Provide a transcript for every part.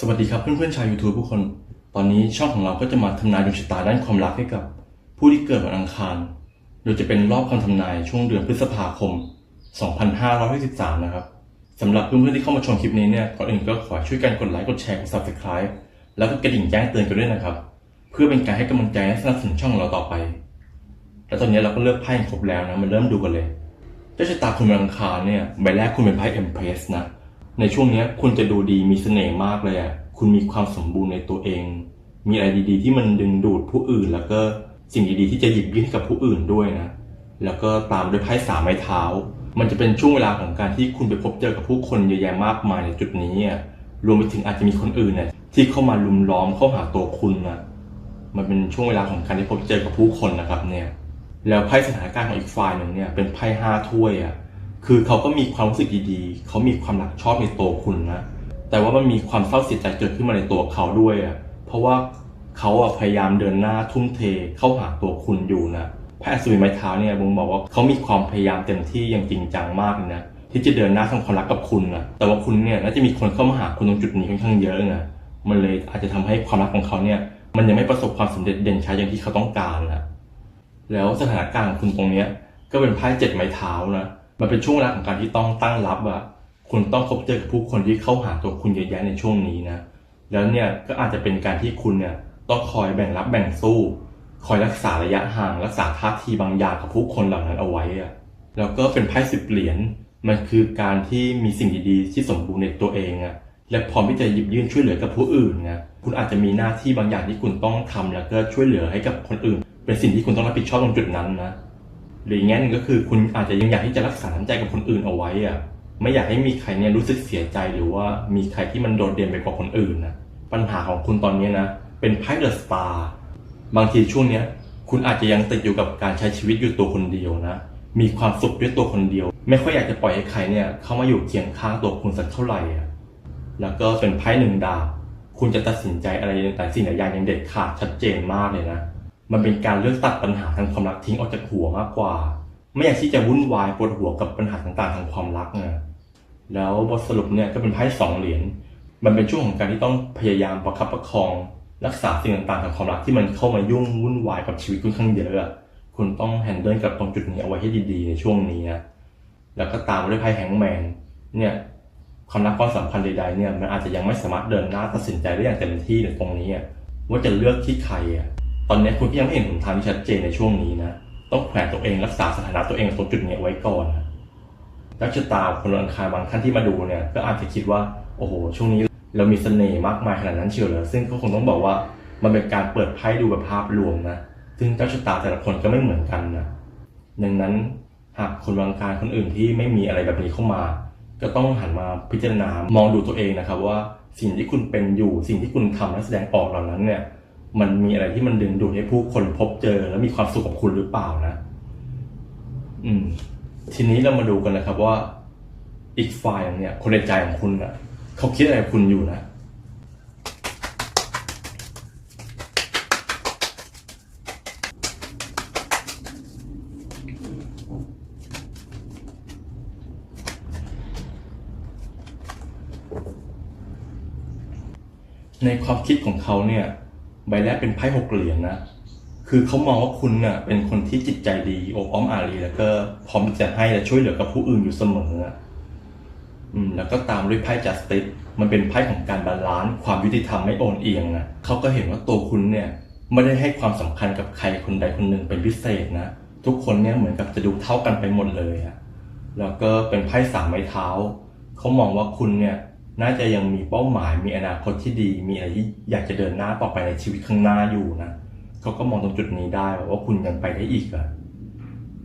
สวัสดีครับเพื่อนๆชาว YouTube ทุกคน ตอนนี้ช่องของเราก็จะมาทำนายดวงชะตาด้านความรักให้กับ ผู้ที่เกิดวันอังคาร โดยจะเป็นรอบคำทำนายช่วงเดือนพฤษภาคม 2563 นะครับสำหรับเพื่อนๆที่เข้ามาชมคลิปนี้เนี่ยก่อนอื่นก็ขอช่วยกันกดไลค์กดแชร์กด Subscribe แล้วก็กระดิ่งแจ้งเตือนกันด้วยนะครับ เพื่อเป็นการให้กำลังใจและสนับสนุนช่องของเราต่อไป และตอนนี้เราก็เลือกไพ่ครบแล้วนะมาเริ่มดูกันเลยเจ้าชะตาคุณวันอังคารเนี่ยใบแรกคุณเป็นไพ่เอ็มเพรสนะ ในช่วงนี้คุณจะดูดีมีเสน่ห์มากเลยอะ คุณมีความสมบูรณ์ในตัวเอง มีอะไรดี ๆ ที่มันดึงดูดผู้อื่น แล้วก็สิ่งดีๆที่จะหยิบยื่นให้กับผู้อื่นด้วยนะ แล้วก็ตามด้วยไพ่สามไม้เท้า มันจะเป็นช่วงเวลาของการที่คุณไปพบเจอกับผู้คนเยอะแยะมากมายในจุดนี้อะ รวมไปถึงอาจจะมีคนอื่นเนี่ยที่เข้ามาลุมล้อมเข้าหาตัวคุณนะ มันเป็นช่วงเวลาของการที่พบเจอกับผู้คนนะครับเนี่ย แล้วไพ่สถานการณ์ของอีกฝ่ายหนึ่งเนี่ยเป็นไพ่ห้าถ้วยอะ คือเขาก็มีความรู้สึกดีๆ เขามีความรักชอบในตัวคุณนะ แต่ว่ามันมีความเศร้าเสียใจเกิดขึ้นมาในตัวเขาด้วยอะ เพราะว่าเขาอะพยายามเดินหน้าทุ่มเทเข้าหาตัวคุณอยู่นะไพ่อัศวินไม้เท้าเนี่ยบ่งบอกว่าเขามีความพยายามเต็มที่อย่างจริงจังมากเลยนะที่จะเดินหน้าทำความรักกับคุณนะแต่ว่าคุณเนี่ยน่าจะมีคนเข้ามาหาคุณตรงจุดนี้ค่อนข้างเยอะนะมันเลยอาจจะทำให้ความรักของเขาเนี่ย มันยังไม่ประสบความสำเร็จเด่นชัดอย่างที่เขาต้องการนะแล้วสถานการณ์ของคุณตรงเนี้ยก็เป็นไพ่เจ็ดไม้เท้านะ มันเป็นช่วงเวลาของการที่ต้องตั้งรับอะคุณต้องพบเจอกับผู้คนที่เข้าหาตัวคุณเยอะแยะในช่วงนี้นะ แล้วเนี่ยก็อาจจะเป็นการที่คุณเนี่ยต้องคอยแบ่งรับแบ่งสู้ คอยรักษาระยะห่างรักษาท่าทีบางอย่างกับผู้คนเหล่านั้นเอาไว้อะแล้วก็เป็นไพ่สิบเหรียญมันคือการที่มีสิ่งดีๆที่สมบูรณ์ในตัวเองอะและพร้อมที่จะหยิบยื่นช่วยเหลือกับผู้อื่นนะคุณอาจจะมีหน้าที่บางอย่างที่คุณต้องทำแล้วก็ช่วยเหลือให้กับคนอื่น เป็นสิ่งที่คุณต้องรับผิดชอบตรงจุดนั้นนะ หรืออีกแง่หนึงก็คือคุณอาจจะยังอยากที่จะรักษาน้ำใจกับคนอื่นเอาไว้อะไม่อยากให้มีใครเนี่ยรู้สึกเสียใจหรือว่ามีใครที่มันโดดเด่นไปกว่าคนอื่นนะปัญหาของคุณตอนนี้นะเป็นไพ่เดอะสตาร์บางทีช่วงเนี้ยคุณอาจจะยังติดอยู่กับการใช้ชีวิตอยู่ตัวคนเดียวนะ มีความสุขด้วยตัวคนเดียว ไม่ค่อยอยากจะปล่อยให้ใครเนี่ยเข้ามาอยู่เคียงข้างตัวคุณสักเท่าไหร่อะแล้วก็เป็นไพ่หนึ่งดาบคุณจะตัดสินใจอะไรแต่สิ่งหลายอย่างย่างเด็ดขาดชัดเจนมากเลยนะ มันเป็นการเลือกตัดปัญหาทางความรักทิ้งออกจากหัวมากกว่า ไม่อยากที่จะวุ่นวายปวดหัวกับปัญหาต่างๆทางความรักนะแล้วบทสรุปเนี่ยก็เป็นไพ่สองเหรียญมันเป็นช่วงของการที่ต้องพยายามประคับประคอง รักษาสิ่งต่างๆทางความรักที่มันเข้ามายุ่งวุ่นวายกับชีวิตค่อนข้างเยอะคุณต้องแฮนเดิลกับตรงจุดนี้เอาไว้ให้ดีๆในช่วงนี้นะแล้วก็ตามด้วยไพ่แฮงแมนเนี่ยความรักความสัมพันธ์ใดๆเนี่ยมันอาจจะยังไม่สามารถเดินหน้าตัดสินใจได้อย่างเต็มที่ในตรงนี้ว่าจะเลือกที่ใครอะ ตอนนี้คุณก็ยังไม่เห็นหนทางที่ชัดเจนในช่วงนี้นะ ต้องแขวนตัวเองรักษาสถานะตัวเองตรงจุดนี้ไว้ก่อนนะักชะตาคนอังคารบางท่านที่มาดูเนี่ย ก็อาจจะคิดว่า โอ้โห ช่วงนี้เรามีเสน่ห์มากมายขนาดนั้นเชียวเหรอ ซึ่งก็คงต้องบอกว่ามันเป็นการเปิดไพ่ดูแบบภาพรวมนะ ซึ่งเจ้าชะตาแต่ละคนก็ไม่เหมือนกันนะ ดังนั้นหากคนวังคารคนอื่นที่ไม่มีอะไรแบบนี้เข้ามา ก็ต้องหันมาพิจารณามองดูตัวเองนะครับว่าสิ่งที่คุณเป็นอยู่สิ่งที่คุณทำและแสดงออกเหล่านั้นเนี่ย มันมีอะไรที่มันดึงดูดให้ผู้คนพบเจอ แล้วมีความสุขกับคุณหรือเปล่านะ อืม ทีนี้เรามาดูกันนะครับว่าอีกฝ่ายเนี่ยคนในใจของคุณอะ เขาคิดอะไรคุณอยู่นะในความคิดของเขาเนี่ย ใบแรกเป็นไพ่หกเหรียญนะคือเขามองว่าคุณน่ะเป็นคนที่จิตใจดีอบอ้อมอารีแล้วก็พร้อมจะให้และช่วยเหลือกับผู้อื่นอยู่เสมออะอืมแล้วก็ตามด้วยไพ่ justice มันเป็นไพ่ของการบาลานซ์ความยุติธรรมไม่โอนเอียงนะเขาก็เห็นว่าตัวคุณเนี่ยไม่ได้ให้ความสำคัญกับใครคนใดคนหนึ่งเป็นพิเศษนะทุกคนเนี่ยเหมือนกับจะดูเท่ากันไปหมดเลยอะแล้วก็เป็นไพ่สามไม้เท้าเขามองว่าคุณเนี่ย น่าจะยังมีเป้าหมาย มีอนาคตที่ดี มีอะไรที่อยากจะเดินหน้าต่อไปในชีวิตข้างหน้าอยู่นะเขาก็มองตรงจุดนี้ได้ว่าคุณยังไปได้อีกอะ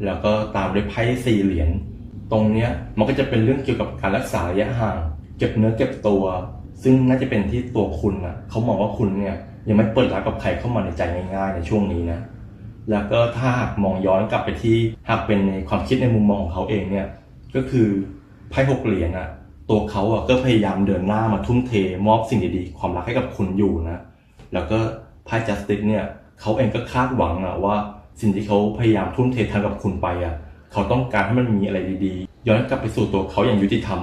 แล้วก็ตามด้วยไพ่สี่เหรียญตรงเนี้ยมันก็จะเป็นเรื่องเกี่ยวกับการรักษาระยะห่าง เก็บเนื้อเก็บตัว ซึ่งน่าจะเป็นที่ตัวคุณอะเขามองว่าคุณเนี่ยยังไม่เปิดรับกับใครเข้ามาในใจง่ายๆในช่วงนี้นะแล้วก็ถ้าหากมองย้อนกลับไปที่หากเป็นในความคิดในมุมมองของเขาเองเนี่ยก็คือไพ่หกเหรียญอะ ตัวเขาอะก็พยายามเดินหน้ามาทุ่มเท มอบสิ่งดีๆความรักให้กับคุณอยู่นะ แล้วก็ไพ่ justice เนี่ยเขาเองก็คาดหวังอะว่าสิ่งที่เขาพยายามทุ่มเททางกับคุณไปอะเขาต้องการให้มันมีอะไรดีๆ ย้อนกลับไปสู่ตัวเขาอย่างยุติธรรม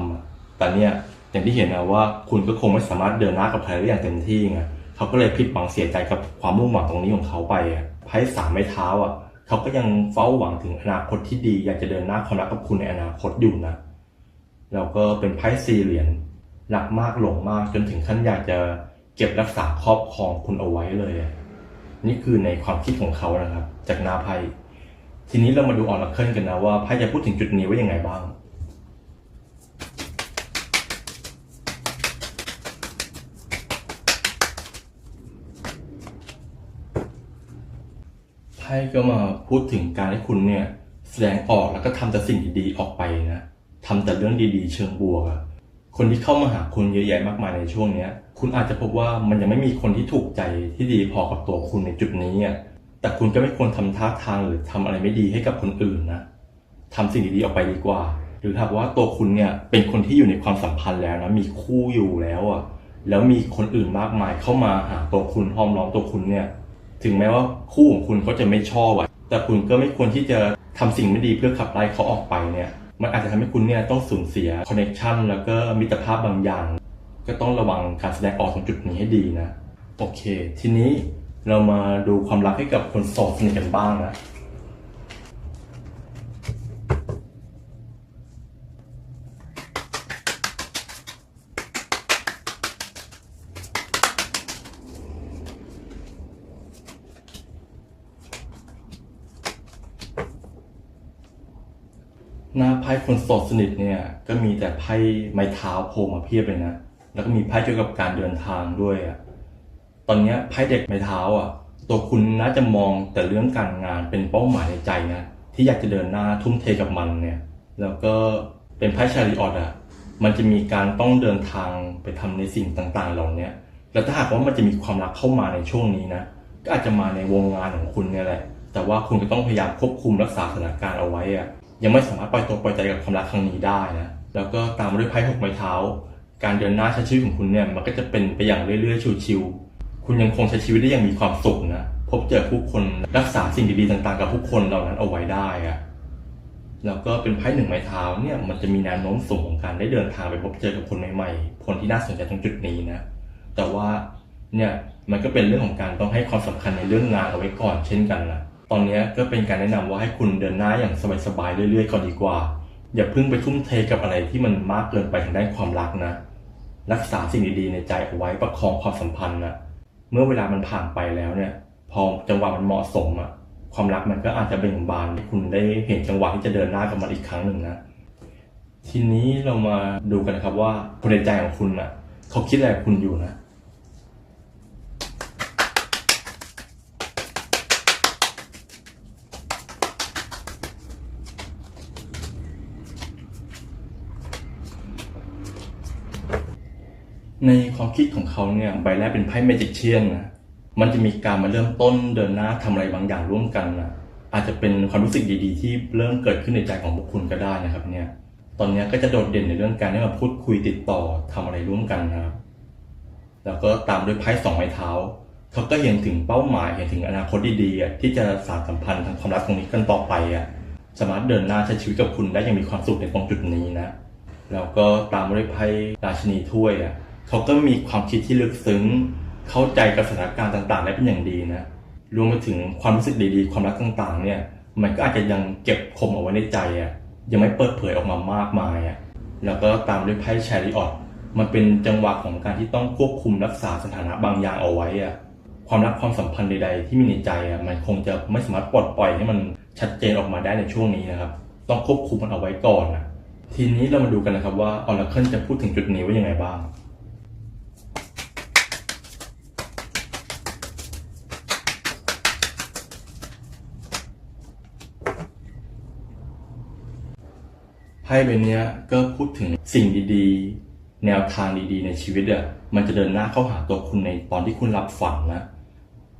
แต่เนี่ยอย่างที่เห็นนะว่าคุณก็คงไม่สามารถเดินหน้ากับใครได้อย่างเต็มที่ไงเขาก็เลยผิดหวังเสียใจกับความมุ่งหวังตรงนี้ของเขาไปอะไพ่สามไม้เท้าอะเขาก็ยังเฝ้าหวังถึงอนาคตที่ดี อยากจะเดินหน้าความรักกับคุณในอนาคตอยู่นะ แล้วก็เป็นไพ่สี่เหรียญรักมากหลงมากจนถึงขั้นอยากจะเก็บรักษาครอบครองคุณเอาไว้เลย นี่คือในความคิดของเขานะครับ จากนาไพ่ทีนี้เรามาดูออร์เคิลกันนะว่าไพ่จะพูดถึงจุดนี้ว่ายังไงบ้างไพ่ก็มาพูดถึงการให้คุณเนี่ยแสดงออกแล้วก็ทำแต่สิ่งดีๆออกไปนะ ทำแต่เรื่องดีๆ เชิงบวกอะคนที่เข้ามาหาคุณเยอะแยะมากมายในช่วงเนี้ย คุณอาจจะพบว่ามันยังไม่มีคนที่ถูกใจที่ดีพอกับตัวคุณในจุดนี้อะแต่คุณก็ไม่ควรทำท่าทางหรือทำอะไรไม่ดีให้กับคนอื่นนะทำสิ่งดีๆออกไปดีกว่า หรือถ้าว่าตัวคุณเนี่ยเป็นคนที่อยู่ในความสัมพันธ์แล้วนะมีคู่อยู่แล้วอะแล้วมีคนอื่นมากมายเข้ามาหาตัวคุณห้อมล้อมตัวคุณเนี่ย ถึงแม้ว่าคู่ของคุณเขาจะไม่ชอบอะแต่คุณก็ไม่ควรที่จะทำสิ่งไม่ดีเพื่อขับไล่เขาออกไปเนี่ย มันอาจจะทำให้คุณเนี่ยต้องสูญเสียคอนเนคชันแล้วก็มิตรภาพบางอย่าง ก็ต้องระวังการแสดงออกตรงจุดนี้ให้ดีนะ โอเค ทีนี้เรามาดูความรักให้กับคนโสดสนิทกันบ้างนะ หน้าไพ่คนโสดสนิทเนี่ย ก็มีแต่ไพ่ไม้เท้าโผล่มาเพียบเลยนะ แล้วก็มีไพ่เกี่ยวกับการเดินทางด้วยอะตอนนี้ไพ่เด็กไม้เท้าอะ ตัวคุณน่าจะมองแต่เรื่องการงานเป็นเป้าหมายในใจนะที่อยากจะเดินหน้าทุ่มเทกับมันเนี่ย แล้วก็เป็นไพ่ชาริออตอะมันจะมีการต้องเดินทางไปทำในสิ่งต่างๆเหล่าเนี้ยแล้วถ้าหากว่ามันจะมีความรักเข้ามาในช่วงนี้นะ ก็อาจจะมาในวงงานของคุณเนี่ยแหละ แต่ว่าคุณก็ต้องพยายามควบคุมรักษาสถานการณ์เอาไว้อะ ยังไม่สามารถปล่อยตัวปล่อยใจกับความรักครั้งนี้ได้นะแล้วก็ตามมาด้วยไพ่หกไม้เท้า การเดินหน้าใช้ชีวิตของคุณเนี่ยมันก็จะเป็นไปอย่างเรื่อยๆชิวๆคุณยังคงใช้ชีวิตได้อย่างมีความสุขนะพบเจอผู้คนรักษาสิ่งดีๆต่างๆ กับผู้คนเหล่านั้นเอาไว้ได้อะแล้วก็เป็นไพ่หนึ่งไม้เท้าเนี่ยมันจะมีแนวโน้มสูงของการได้เดินทางไปพบเจอกับคนใหม่ๆคนที่น่าสนใจตรงจุดนี้นะแต่ว่าเนี่ยมันก็เป็นเรื่องของการต้องให้ความสำคัญในเรื่องงานเอาไว้ก่อนเช่นกันนะ ตอนนี้ก็เป็นการแนะนำว่าให้คุณเดินหน้าอย่างสบายๆเรื่อยๆก่อนดีกว่า อย่าเพิ่งไปทุ่มเทกับอะไรที่มันมากเกินไปทางด้านความรักนะ รักษาสิ่งดีๆในใจเอาไว้ประคองความสัมพันธ์นะเมื่อเวลามันผ่านไปแล้วเนี่ย พอจังหวะมันเหมาะสมอะความรักมันก็อาจจะเบ่งบานให้คุณได้เห็นจังหวะที่จะเดินหน้ากับมันอีกครั้งหนึ่งนะทีนี้เรามาดูกันนะครับว่าคนในใจของคุณอะเขาคิดอะไรกับคุณอยู่นะ ในความคิดของเขาเนี่ยใบแรกเป็นไพ่เมจิกเชียนนะมันจะมีการมาเริ่มต้นเดินหน้าทำอะไรบางอย่างร่วมกันนะอาจจะเป็นความรู้สึกดีๆ ที่เริ่มเกิดขึ้นในใจของพวกคุณก็ได้นะครับเนี่ยตอนนี้ก็จะโดดเด่นในเรื่องการได้มาพูดคุยติดต่อทำอะไรร่วมกันนะครับ แล้วก็ตามด้วยไพ่สองไม้เท้าเขาก็เห็นถึงเป้าหมายเห็นถึงอนาคตดีๆอะที่จะสานสัมพันธ์ทางความรักตรงนี้กันต่อไปอะสามารถเดินหน้าใช้ชีวิตกับคุณได้อย่างมีความสุขในตรงจุดนี้นะแล้วก็ตามด้วยไพ่ราชินีถ้วยอะ เขาก็มีความคิดที่ลึกซึ้ง เข้าใจกับสถานการณ์ต่างๆ ได้เป็นอย่างดีนะ รวมไปถึงความรู้สึกดีๆ ความรักต่างๆ เนี่ย มันก็อาจจะยังเก็บคมเอาไว้ในใจอะ ยังไม่เปิดเผยออกมามากมายอะ แล้วก็ตามด้วยไพ่แชริออตมันเป็นจังหวะของการที่ต้องควบคุมรักษาสถานะบางอย่างเอาไว้อะ ความรักความสัมพันธ์ใดๆ ที่มีในใจอะ มันคงจะไม่สามารถปลดปล่อยให้มันชัดเจนออกมาได้ในช่วงนี้นะครับ ต้องควบคุมมันเอาไว้ก่อนนะทีนี้เรามาดูกันนะครับว่าออร์เคิลจะพูดถึงจุดนี้ว่ายังไงบ้าง ไพ่ใบเนี้ยก็พูดถึงสิ่งดีๆ แนวทางดีๆ ในชีวิตอะมันจะเดินหน้าเข้าหาตัวคุณในตอนที่คุณรับฝันนะ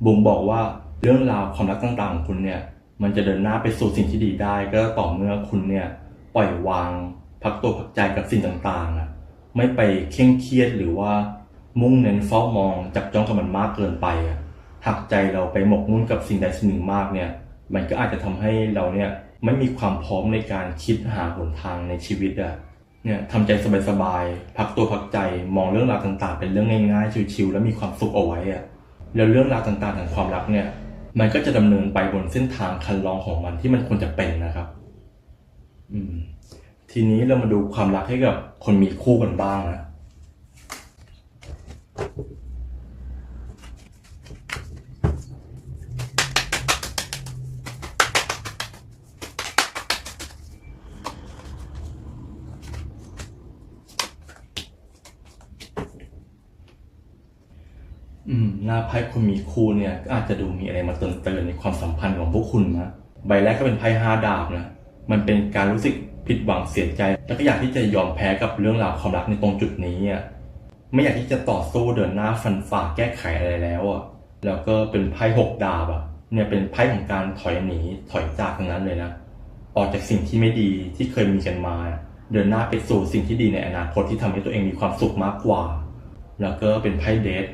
บ่งบอกว่าเรื่องราวความรักต่างๆของคุณเนี่ยมันจะเดินหน้าไปสู่สิ่งที่ดีได้ ก็ต่อเมื่อคุณเนี่ยปล่อยวาง พักตัวพักใจกับสิ่งต่างๆอะไม่ไปเคร่งเครียดหรือว่ามุ่งเน้นเฝ้ามองจับจ้องกับมันมากเกินไปอะหากใจเราไปหมกมุ่นกับสิ่งใดสิ่งหนึ่งมากเนี่ย มันก็อาจจะทำให้เราเนี่ย ไม่มีความพร้อมในการคิดหาหนทางในชีวิตอะเนี่ยทำใจสบายๆพักตัวพักใจมองเรื่องราวต่างๆ เป็นเรื่องง่ายๆชิวๆแล้วมีความสุขเอาไว้อะแล้วเรื่องราวต่างๆทางความรักเนี่ย มันก็จะดำเนินไปบนเส้นทางคันลองของมันที่มันควรจะเป็นนะครับ อืม ทีนี้เรามาดูความรักให้กับคนมีคู่กันบ้างนะ ไพ่คนมีคู่เนี่ยก็อาจจะดูมีอะไรมาเตือนในความสัมพันธ์ของพวกคุณนะใบแรกก็เป็นไพ่ห้าดาบนะมันเป็นการรู้สึกผิดหวังเสียใจ แล้วก็อยากที่จะยอมแพ้กับเรื่องราวความรักในตรงจุดนี้อะไม่อยากที่จะต่อสู้เดินหน้าฟันฝ่าแก้ไขอะไรแล้วอะแล้วก็เป็นไพ่หกดาบอะเนี่ยเป็นไพ่ของการถอยหนีถอยจากทั้งนั้นเลยนะออกจากสิ่งที่ไม่ดีที่เคยมีกันมา เดินหน้าไปสู่สิ่งที่ดีในอนาคตที่ทำให้ตัวเองมีความสุขมากกว่า แล้วก็เป็นไพ่เดท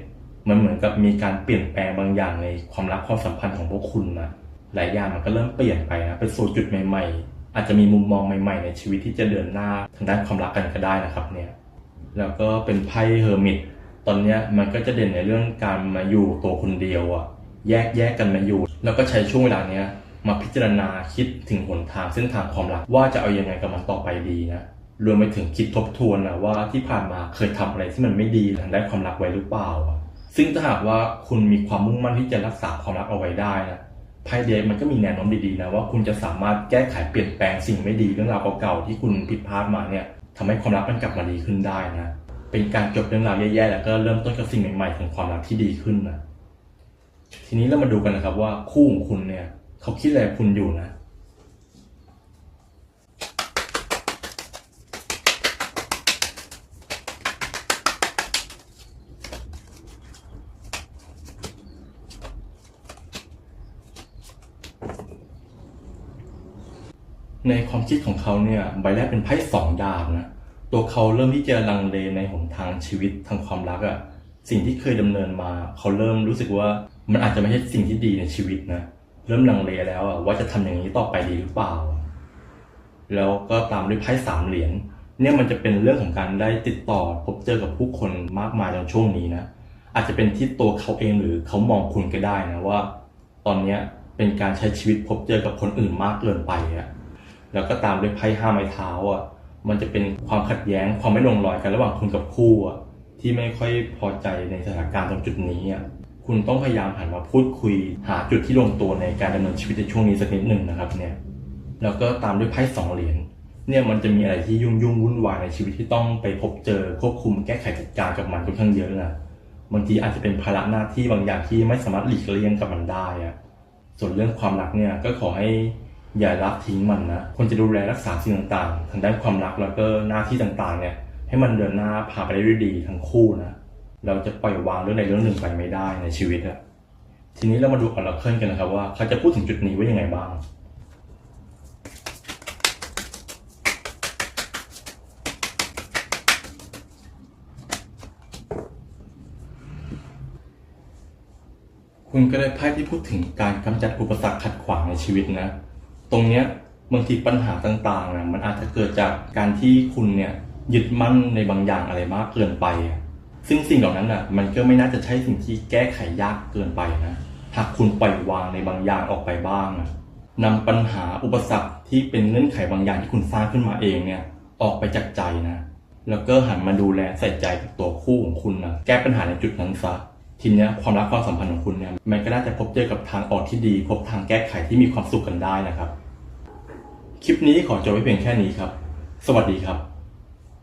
มันเหมือนกับมีการเปลี่ยนแปลงบางอย่างในความรักความสัมพันธ์ของพวกคุณนะหลายอย่างมันก็เริ่มเปลี่ยนไปนะไปสู่จุดใหม่ ๆ อาจจะมีมุมมองใหม่ ๆ ในชีวิตที่จะเดินหน้าทางด้านความรักกันก็ได้นะครับเนี่ยแล้วก็เป็นไพ่เฮอร์มิตตอนเนี้ยมันก็จะเด่นในเรื่องการมาอยู่ตัวคนเดียวอะแยกแยกกันมาอยู่ แล้วก็ใช้ช่วงเวลาเนี้ยมาพิจารณาคิดถึงหนทางเส้นทางความรักว่าจะเอายังไงกับมันต่อไปดีนะรวมไปถึงคิดทบทวนนะว่าที่ผ่านมาเคยทำอะไรที่มันไม่ดีทางด้านความรักไว้หรือเปล่าอะ ซึ่งถ้าหากว่าคุณมีความมุ่งมั่นที่จะรักษาความรักเอาไว้ได้นะไพ่เดฟมันก็มีแนวโน้มดีๆนะว่าคุณจะสามารถแก้ไขเปลี่ยนแปลงสิ่งไม่ดีเรื่องราวเก่าๆที่คุณผิดพลาดมาเนี่ยทำให้ความรักมันกลับมาดีขึ้นได้นะเป็นการจบเรื่องราวแย่ๆแล้วก็เริ่มต้นกับสิ่งใหม่ๆของความรักที่ดีขึ้นนะทีนี้เรามาดูกันนะครับว่าคู่ของคุณเนี่ยเขาคิดอะไรคุณอยู่นะ ในความคิดของเขาเนี่ยใบแรกเป็นไพ่สองดาบนะตัวเขาเริ่มที่จะลังเลในหนทางชีวิตทางความรักอะสิ่งที่เคยดำเนินมา เขาเริ่มรู้สึกว่ามันอาจจะไม่ใช่สิ่งที่ดีในชีวิตนะเริ่มลังเลแล้วอะว่าจะทำอย่างนี้ต่อไปดีหรือเปล่า แล้วก็ตามด้วยไพ่สามเหรียญเนี่ยมันจะเป็นเรื่องของการได้ติดต่อพบเจอกับผู้คนมากมายในช่วงนี้นะอาจจะเป็นที่ตัวเขาเองหรือเขามองคุณก็ได้นะว่า ตอนเนี้ยเป็นการใช้ชีวิตพบเจอกับคนอื่นมากเกินไปอะ แล้วก็ตามด้วยไพ่ห้าไม้เท้าอะมันจะเป็นความขัดแย้งความไม่ลงรอยกันระหว่างคุณกับคู่อะที่ไม่ค่อยพอใจในสถานการณ์ตรงจุดนี้อะคุณต้องพยายามหันมาพูดคุย หาจุดที่ลงตัวในการดำเนินชีวิตในช่วงนี้สักนิดหนึ่งนะครับเนี่ยแล้วก็ตามด้วยไพ่สองเหรียญเนี่ยมันจะมีอะไรที่ยุ่งยุ่งวุ่นวายในชีวิตที่ต้องไปพบเจอควบคุมแก้ไขจัดการกับมันค่อนข้างเยอะนะบางทีอาจจะเป็นภาระหน้าที่บางอย่างที่ไม่สามารถหลีกเลี่ยงกับมันได้อะส่วนเรื่องความรักเนี่ยก็ขอให้ อย่าละทิ้งมันนะควรจะดูแลรักษาสิ่งต่างๆ ทางด้านความรักแล้วก็หน้าที่ต่างๆ เนี่ยให้มันเดินหน้าพาไปได้ด้วยดีทั้งคู่นะ เราจะปล่อยวางเรื่องใดเรื่องหนึ่งไปไม่ได้ในชีวิตอะทีนี้เรามาดูออร์เคิลกันนะครับว่าเขาจะพูดถึงจุดนี้ว่ายังไงบ้างคุณก็ได้ไพ่ที่พูดถึงการกำจัดอุปสรรคขัดขวางในชีวิตนะ ตรงเนี้ยบางทีปัญหาต่างๆนะมันอาจจะเกิดจากการที่คุณเนี่ยยึดมั่นในบางอย่างอะไรมากเกินไปอะซึ่งสิ่งเหล่านั้นอะมันก็ไม่น่าจะใช่สิ่งที่แก้ไขยากเกินไปนะหากคุณปล่อยวางในบางอย่างออกไปบ้างอะนำปัญหาอุปสรรคที่เป็นเงื่อนไขบางอย่างที่คุณสร้างขึ้นมาเองเนี่ยออกไปจากใจนะแล้วก็หันมาดูแลใส่ใจกับตัวคู่ของคุณนะแก้ปัญหาในจุดนั้นซะทีนี้ความรักความสัมพันธ์ของคุณเนี่ยมันก็น่าจะพบเจอกับทางออกที่ดี พบทางแก้ไขที่มีความสุขกันได้นะครับ คลิปนี้ขอจบไว้เพียงแค่นี้ครับ สวัสดีครับ